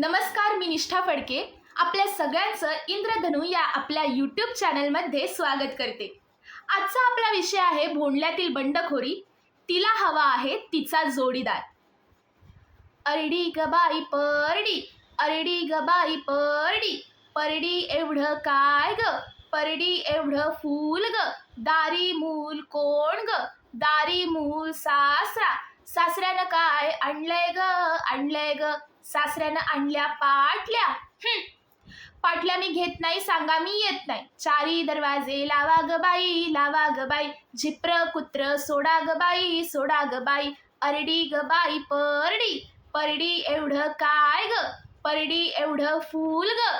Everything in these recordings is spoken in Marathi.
नमस्कार मी निष्ठा फडके. आपल्या सगळ्यांचं इंद्रधनू या आपल्या यूट्यूब चॅनलमध्ये स्वागत करते. आजचा आपला विषय आहे भोंडल्यातील बंडखोरी. तिला हवा आहे तिचा जोडीदार. अरडी गबाई परडी अरडी गबाई परडी परडी एवढं काय ग? परडी एवढं फूल ग? दारी मूल कोण ग? दारी मूल सासरा. सासऱ्यानं काय आणलंय ग? आणलंय ग? सासऱ्यानं आणल्या पाटल्या. पाटल्या मी घेत नाही सांगा मी येत नाही. चारी दरवाजे लावा ग बाई लावा ग बाई. झिप्र कुत्र सोडा ग बाई सोडा ग बाई. अरडी ग बाई परडी. परडी एवढं काय ग? परडी एवढं फूल ग?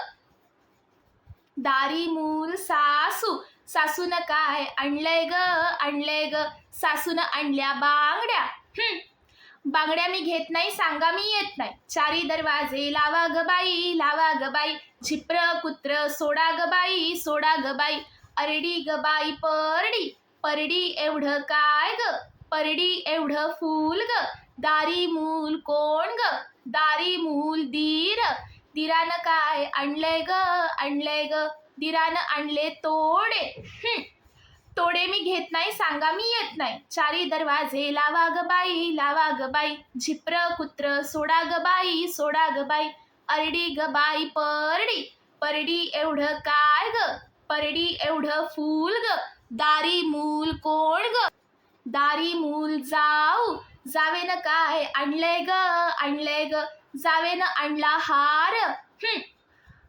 दारी मूल सासू. सासून काय आणलंय ग? आणलंय ग. सासून आणल्या बांगड्या. बांगड्या मी घेत नाही सांगा मी येत नाही. चारी दरवाजे लावा ग बाई लावा ग बाई. झिप्र कुत्र सोडा गबाई सोडा ग बाई. अरडी गबाई परडी. परडी एवढं काय ग? परडी एवढं फूल ग? दारी मूल कोण ग? दारी मूल दीर. दिरानं काय आणलंय ग? आणलंय ग. दिरानं आणले तोडे. तोडे मी घेत नाही सांगा मी येत नाही. चारी दरवाजे लावा ग बाई लावा ग बाई. झिप्र कुत्र सोडा ग बाई सोडा ग बाई. अरडी ग बाई परडी. परडी एवढं काय ग? परडी एवढं फूल ग. दारी मूल कोण ग? दारी मूल जाऊ. जावे न काय आणलंय ग? आणलंय ग. जावे न आणला हार.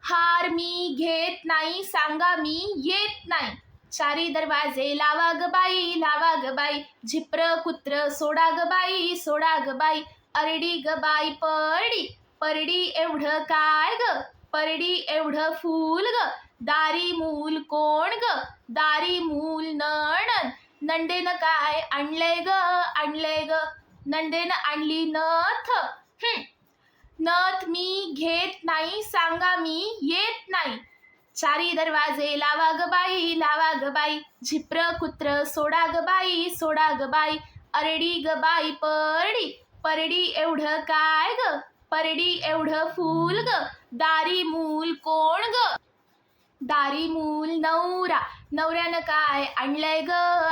हार मी घेत नाही सांगा मी येत नाही. चारी दरवाजे लावा ग बाई लावा ग बाई. झिप्र कुत्र सोडा ग बाई सोडा ग बाई. अरडी ग बाई परडी. परडी एवढं काय ग? परडी एवढं फूल ग. दारी मूल कोण ग? दारी मूल नणन नंडेनं काय आणलंय ग? आणलंय ग. नंडेनं आणली नथ. नथ मी घेत नाही सांगा मी येत नाही. चारी दरवाजे लावा ग बाई लावा ग बाई. झिप्र कुत्र सोडा ग बाई सोडा ग बाई. अरडी ग बाई परडी. परडी एवढं काय ग? परडी एवढं फूल ग. दारी मूल कोण ग? दारी मूल नवरा. नवऱ्यानं काय आणलंय ग?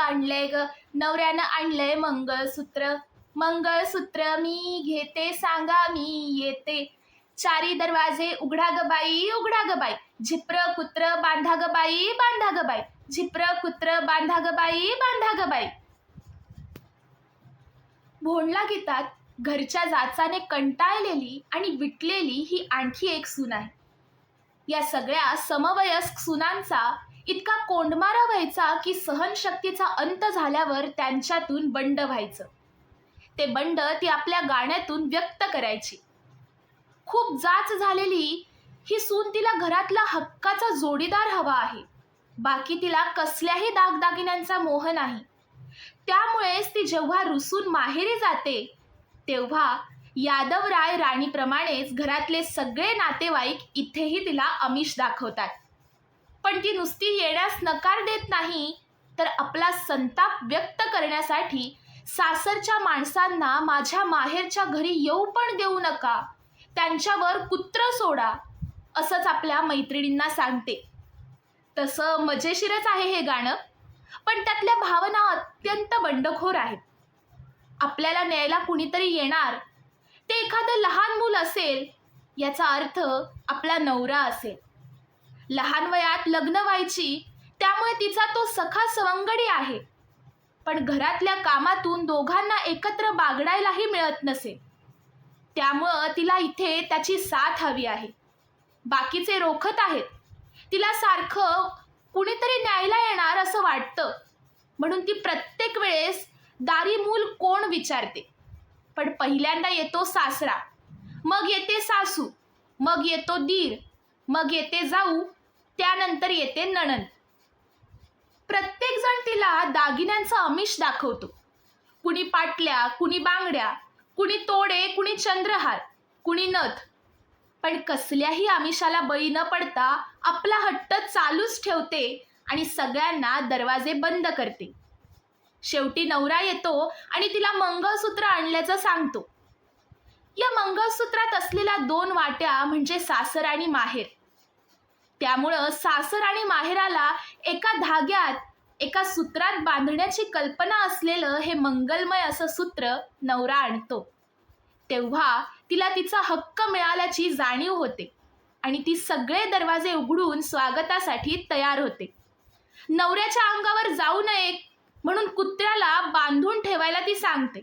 आणलंय ग. नवऱ्यानं आणलंय मंगळसूत्र. मंगळसूत्र मी घेते सांगा मी येते. चारी दरवाजे उघडा ग बाई उघडा ग बाई. झिप्र कुत्र बांधा ग बाई बांधा ग बाई. झिप्र कुत्र बांधा ग बाई बांधा ग बाई. भोंडला गीतात घरच्या जाचाने कंटाळलेली आणि विटलेली ही आणखी एक सून आहे. या सगळ्या समवयस्क सुनांचा इतका कोंडमारा व्हायचा की सहनशक्तीचा अंत झाल्यावर त्यांच्यातून बंड व्हायचं. ते बंड ती आपल्या गाण्यातून व्यक्त करायची. खूप जाच झालेली ही सून तिला घरातला हक्काचा जोडीदार हवा आहे. बाकी तिला कसल्याही दागदागिन्यांचा मोह नाही. त्यामुळेच ती जेव्हा रुसून माहेरी जाते तेव्हा यादवराय राणीप्रमाणेच घरातले सगळे नातेवाईक इथेही तिला अमिष दाखवतात. पण ती नुसती येण्यास नकार देत नाही तर आपला संताप व्यक्त करण्यासाठी सासरच्या माणसांना माझ्या माहेरच्या घरी येऊ पण देऊ नका. त्यांच्यावर कुत्र सोडा असंच आपल्या मैत्रिणींना सांगते. तसं मजेशीरच आहे हे गाणं पण त्यातल्या भावना अत्यंत बंडखोर आहेत. आपल्याला न्यायला कुणीतरी येणार ते एखादं लहान मूल असेल याचा अर्थ आपला नवरा असेल. लहान वयात लग्न व्हायची त्यामुळे तिचा तो सखा सवंगडी आहे. पण घरातल्या कामातून दोघांना एकत्र बागडायलाही मिळत नसे. त्यामुळं तिला इथे त्याची साथ हवी आहे. बाकीचे रोखत आहेत. तिला सारखं कुणीतरी न्यायला येणार असं वाटतं. म्हणून ती प्रत्येक वेळेस दारी मूल कोण विचारते? पण पहिल्यांदा येतो सासरा. मग येते सासू. मग येतो दीर. मग येते जाऊ. त्यानंतर येते नणंद. प्रत्येकजण तिला दागिन्यांचं अमिष दाखवतो. कुणी पाटल्या कुणी बांगड्या कुणी तोडे कुणी चंद्रहार कुणी नथ. पण कसल्याही आमिषाला बळी न पडता आपला हट्ट चालूच ठेवते आणि सगळ्यांना दरवाजे बंद करते. शेवटी नवरा येतो आणि तिला मंगळसूत्र आणल्याचं सांगतो. या मंगळसूत्रात असलेल्या दोन वाट्या म्हणजे सासर आणि माहेर. त्यामुळं सासर आणि माहेराला एका धाग्यात एका सूत्रात बांधण्याची कल्पना असलेलं हे मंगलमय असं सूत्र नवरा आणतो. तेव्हा तिला तिचा हक्क मिळाल्याची जाणीव होते आणि ती सगळे दरवाजे उघडून स्वागतासाठी तयार होते. नवऱ्याच्या अंगावर जाऊ नये म्हणून कुत्र्याला बांधून ठेवायला ती सांगते.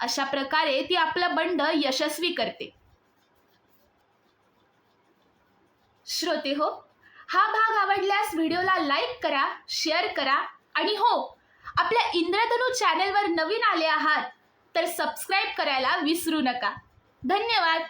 अशा प्रकारे ती आपलं बंड यशस्वी करते. श्रोते हो हा भाग आवडल्यास व्हिडिओला लाईक करा शेअर करा आणि हो आपल्या इंद्रधनू चॅनेलवर नवीन आले आहात तर सबस्क्राईब करायला विसरू नका. धन्यवाद!